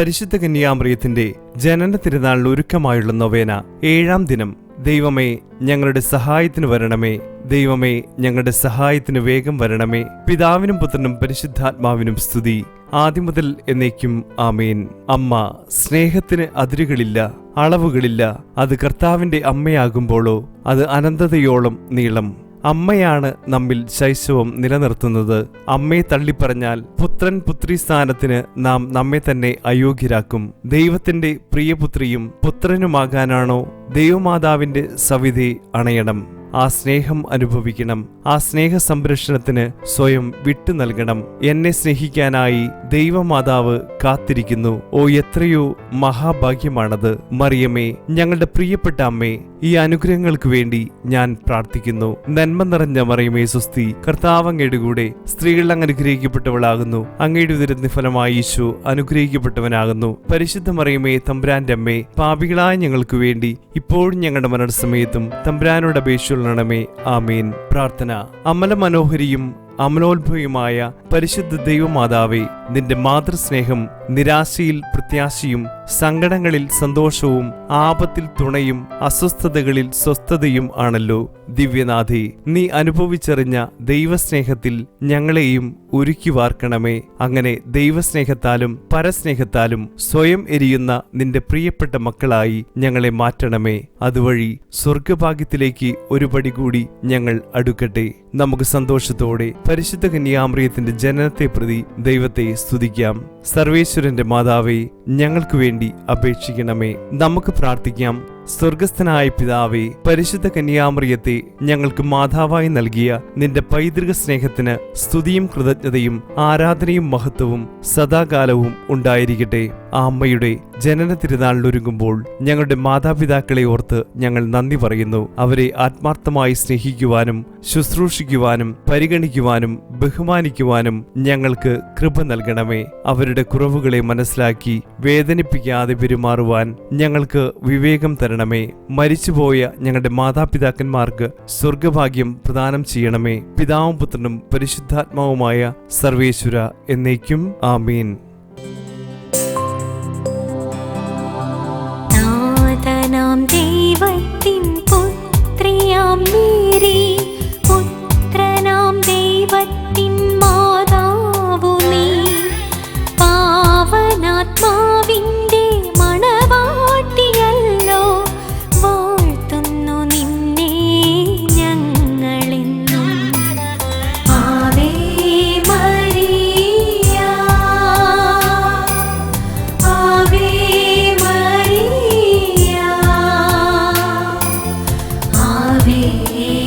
പരിശുദ്ധ കന്യാമ്രിയത്തിന്റെ ജനന തിരുനാളിന് ഒരുക്കമായുള്ള നൊവേന ഏഴാം ദിനം. ദൈവമേ ഞങ്ങളുടെ സഹായത്തിന് വരണമേ. ദൈവമേ ഞങ്ങളുടെ സഹായത്തിന് വേഗം വരണമേ. പിതാവിനും പുത്രനും പരിശുദ്ധാത്മാവിനും സ്തുതി. ആദ്യം മുതൽ എന്നേക്കും ആമേൻ. അമ്മ സ്നേഹത്തിന് അതിരുകളില്ല അളവുകളില്ല. അത് കർത്താവിന്റെ അമ്മയാകുമ്പോഴോ അത് അനന്തതയോളം നീളം. അമ്മയാണ് നമ്മിൽ ശൈശവം നിലനിർത്തുന്നത്. അമ്മയെ തള്ളിപ്പറഞ്ഞാൽ പുത്രൻ പുത്രി സ്ഥാനത്തിന് നാം നമ്മെ തന്നെ അയോഗ്യരാക്കും. ദൈവത്തിന്റെ പ്രിയപുത്രിയും പുത്രനുമാകാനാണോ ദൈവമാതാവിന്റെ സവിധി അണയണം. ആ സ്നേഹം അനുഭവിക്കണം. ആ സ്നേഹ സംരക്ഷണത്തിന് സ്വയം വിട്ടു നൽകണം. എന്നെ സ്നേഹിക്കാനായി ദൈവമാതാവ് കാത്തിരിക്കുന്നു. ഓ എത്രയോ മഹാഭാഗ്യമാണത്. മറിയമേ ഞങ്ങളുടെ പ്രിയപ്പെട്ട അമ്മേ ഈ അനുഗ്രഹങ്ങൾക്ക് വേണ്ടി ഞാൻ പ്രാർത്ഥിക്കുന്നു. നന്മ നിറഞ്ഞ മറിയമേ സുസ്തി കർത്താവ് അങ്ങയുടെ കൂടെ സ്ത്രീകൾ അങ്ങ് അനുഗ്രഹിക്കപ്പെട്ടവളാകുന്നു. അങ്ങയുടെ ഉദരത്തിന് ഫലമായി ഈശോ അനുഗ്രഹിക്കപ്പെട്ടവനാകുന്നു. പരിശുദ്ധ മറിയമേ തമ്പുരാന്റെ അമ്മേ പാപികളായ ഞങ്ങൾക്ക് വേണ്ടി ഇപ്പോഴും ഞങ്ങളുടെ മരണസമയത്തും തമ്പുരാനോട് അപേക്ഷിച്ചുള്ളണമേ ആമേൻ. പ്രാർത്ഥന. അമല മനോഹരിയും അമലോത്ഭവയുമായ പരിശുദ്ധ ദൈവമാതാവേ നിന്റെ മാതൃസ്നേഹം നിരാശയിൽ പ്രത്യാശയും സങ്കടങ്ങളിൽ സന്തോഷവും ആപത്തിൽ തുണയും അസ്വസ്ഥതകളിൽ സ്വസ്ഥതയും ആണല്ലോ. ദിവ്യനാഥി നീ അനുഭവിച്ചറിഞ്ഞ ദൈവസ്നേഹത്തിൽ ഞങ്ങളെയും ഒരുക്കി വാർക്കണമേ. അങ്ങനെ ദൈവസ്നേഹത്താലും പരസ്നേഹത്താലും സ്വയം എരിയുന്ന നിന്റെ പ്രിയപ്പെട്ട മക്കളായി ഞങ്ങളെ മാറ്റണമേ. അതുവഴി സ്വർഗഭാഗ്യത്തിലേക്ക് ഒരുപടി കൂടി ഞങ്ങൾ അടുക്കട്ടെ. നമുക്ക് സന്തോഷത്തോടെ പരിശുദ്ധ കന്യാമ്രിയത്തിന്റെ ജനനത്തെ പ്രതി ദൈവത്തെ സ്തുതിക്കാം. സർവേശ്വരന്റെ മാതാവേ ഞങ്ങൾക്ക് വേണ്ടി അപേക്ഷിക്കണമേ. നമുക്ക് പ്രാർത്ഥിക്കാം. സ്വർഗസ്ഥനായ പിതാവേ പരിശുദ്ധ കന്യാമറിയത്തെ ഞങ്ങൾക്ക് മാതാവായി നൽകിയ നിന്റെ പൈതൃക സ്നേഹത്തിന് സ്തുതിയും കൃതജ്ഞതയും ആരാധനയും മഹത്വവും സദാകാലവും ഉണ്ടായിരിക്കട്ടെ. ആ അമ്മയുടെ ജനന തിരുനാളിലൊരുങ്ങുമ്പോൾ ഞങ്ങളുടെ മാതാപിതാക്കളെ ഓർത്ത് ഞങ്ങൾ നന്ദി പറയുന്നു. അവരെ ആത്മാർത്ഥമായി സ്നേഹിക്കുവാനും ശുശ്രൂഷിക്കുവാനും പരിഗണിക്കുവാനും ബഹുമാനിക്കുവാനും ഞങ്ങൾക്ക് കൃപ നൽകണമേ. അവരുടെ കുറവുകളെ മനസ്സിലാക്കി വേദനിപ്പിക്കാതെ പെരുമാറുവാൻ ഞങ്ങൾക്ക് വിവേകം തരണമേ മരിച്ചുപോയ ഞങ്ങളുടെ മാതാപിതാക്കന്മാർക്ക് സ്വർഗഭാഗ്യം പ്രദാനം ചെയ്യണമേ. പിതാവും പുത്രനും പരിശുദ്ധാത്മാവുമായ സർവേശ്വര എന്നേക്കും ആമീൻ. Be.